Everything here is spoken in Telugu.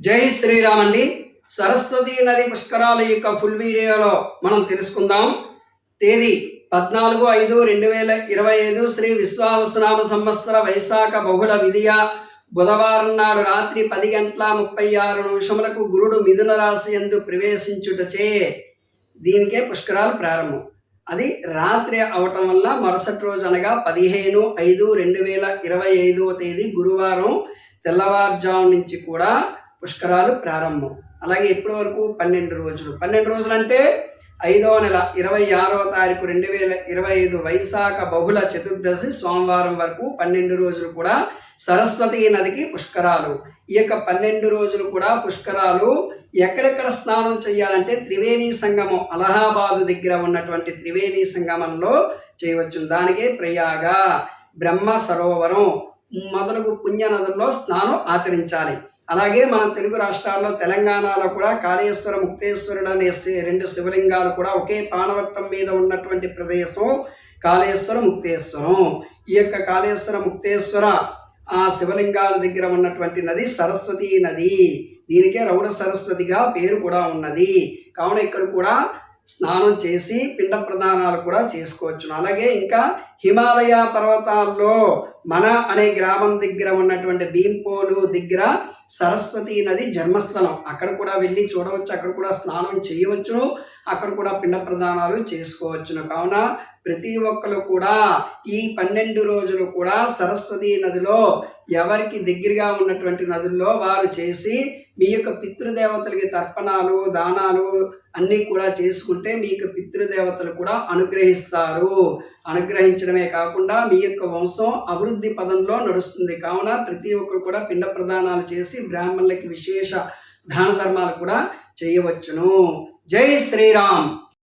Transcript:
జై శ్రీరామ్ అండి. సరస్వతి నది పుష్కరాల యొక్క ఫుల్ వీడియోలో మనం తెలుసుకుందాం. తేదీ పద్నాలుగు ఐదు రెండు వేల ఇరవై ఐదు శ్రీ విశ్వావసునామ సంవత్సర వైశాఖ బహుళ విధియ బుధవారం నాడు రాత్రి పది గంటల ముప్పై ఆరు నిమిషములకు గురుడు మిథున రాశి ఎందు ప్రవేశించుటచే దీనికే పుష్కరాలు ప్రారంభం. అది రాత్రి అవటం వల్ల మరుసటి రోజు అనగా పదిహేను ఐదు రెండు వేల ఇరవై ఐదవ తేదీ గురువారం తెల్లవారుజాము నుంచి కూడా పుష్కరాలు ప్రారంభం. అలాగే ఇప్పటి వరకు పన్నెండు రోజులు. పన్నెండు రోజులు అంటే ఐదవ నెల ఇరవై ఆరవ తారీఖు రెండు వేల ఇరవై ఐదు వైశాఖ బహుళ చతుర్దశి సోమవారం వరకు పన్నెండు రోజులు కూడా సరస్వతి నదికి పుష్కరాలు. ఈ యొక్క పన్నెండు రోజులు కూడా పుష్కరాలు ఎక్కడెక్కడ స్నానం చేయాలంటే త్రివేణి సంగమం అలహాబాదు దగ్గర ఉన్నటువంటి త్రివేణి సంగమంలో చేయవచ్చు. దానికే ప్రయాగ బ్రహ్మ సరోవరం మొదలగు పుణ్య నదుల్లో స్నానం ఆచరించాలి. అలాగే మన తెలుగు రాష్ట్రాల్లో తెలంగాణలో కూడా కాళేశ్వర ముక్తేశ్వరుడు అనే రెండు శివలింగాలు కూడా ఒకే పానవట్టం మీద ఉన్నటువంటి ప్రదేశం కాళేశ్వర ముక్తేశ్వరం. ఈ యొక్క కాళేశ్వర ముక్తేశ్వర ఆ శివలింగాల దగ్గర ఉన్నటువంటి నది సరస్వతి నది. దీనికే రౌడ సరస్వతిగా పేరు కూడా ఉన్నది. కావున ఇక్కడ కూడా స్నానం చేసి పిండ ప్రదానాలు కూడా చేసుకోవచ్చును. అలాగే ఇంకా హిమాలయ పర్వతాల్లో మన అనే గ్రామం దగ్గర ఉన్నటువంటి భీంపోడు దగ్గర సరస్వతి నది జన్మస్థలం. అక్కడ కూడా వెళ్ళి చూడవచ్చు అక్కడ కూడా స్నానం చేయవచ్చును. అక్కడ కూడా పిండ ప్రదానాలు చేసుకోవచ్చును. కావున ప్రతి ఒక్కరు కూడా ఈ పన్నెండు రోజులు కూడా సరస్వతి నదిలో ఎవరికి దగ్గరగా ఉన్నటువంటి నదుల్లో వారు చేసి మీ యొక్క పితృదేవతలకి తర్పణాలు దానాలు అన్నీ కూడా చేసుకుంటే మీ యొక్క పితృదేవతలు కూడా అనుగ్రహిస్తారు. అనుగ్రహించడమే కాకుండా మీ యొక్క వంశం అభివృద్ధి పదంలో నడుస్తుంది. కావున ప్రతి ఒక్కరు కూడా పిండ ప్రదానాలు చేసి బ్రాహ్మణులకి విశేష దాన ధర్మాలు కూడా చేయవచ్చును. జై శ్రీరామ్.